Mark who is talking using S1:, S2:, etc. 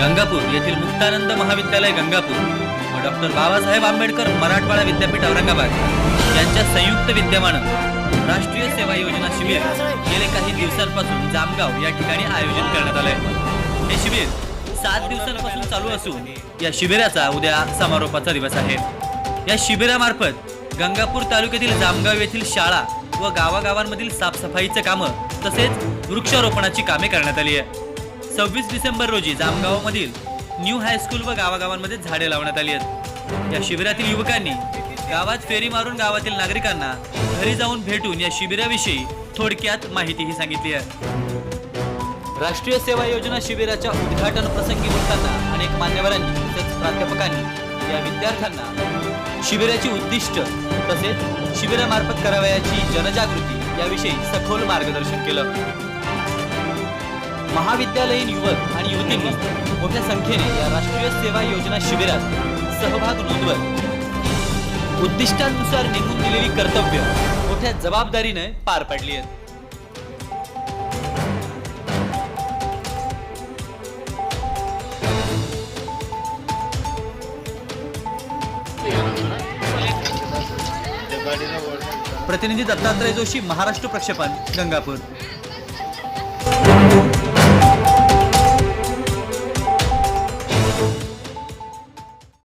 S1: गंगापूर येथील मुक्तानंद महाविद्यालय गंगापूर. व डॉक्टर बाबासाहेब आंबेडकर मराठवाडा विद्यापीठ औरंगाबाद. यांच्या संयुक्त विद्यमानं राष्ट्रीय सेवा योजना शिबिर गेले काही दिवसांपासून जामगाव या ठिकाणी आयोजित करण्यात आलंय. हे शिबिर सात दिवसांपासून चालू असून या शिबिराचा उद्या समारोपाचा दिवस आहे. या शिबिरामार्फत गंगापूर तालुक्यातील जामगाव येथील शाळा व गावागावांमधील साफसफाईचे कामं तसेच वृक्षारोपणाची कामे करण्यात आली आहे. सव्वीस डिसेंबर रोजी जामगावमधील न्यू हायस्कूल व गावागावांमध्ये झाडे लावण्यात आली आहेत. या शिबिरातील युवकांनी गावात फेरी मारून गावातील नागरिकांना घरी जाऊन भेटून या शिबिराविषयी थोडक्यात माहितीही सांगितली आहे. राष्ट्रीय सेवा योजना शिबिराच्या उद्घाटन प्रसंगी बोलताना अनेक मान्यवरांनी तसेच प्राध्यापकांनी या विद्यार्थ्यांना शिबिराची उद्दिष्ट तसेच शिबिरामार्फत करावयाची जनजागृती याविषयी सखोल मार्गदर्शन केलं. महाविद्यालयीन युवक आणि युवतींनी मोठ्या संख्येने या राष्ट्रीय सेवा योजना शिबिरात सहभाग नोंदवत. उद्दिष्टांनुसार नेमून दिलेली कर्तव्य मोठ्या जबाबदारीने पार पाडली आहेत. प्रतिनिधी दत्तात्रय जोशी महाराष्ट्र प्रक्षेपण गंगापूर.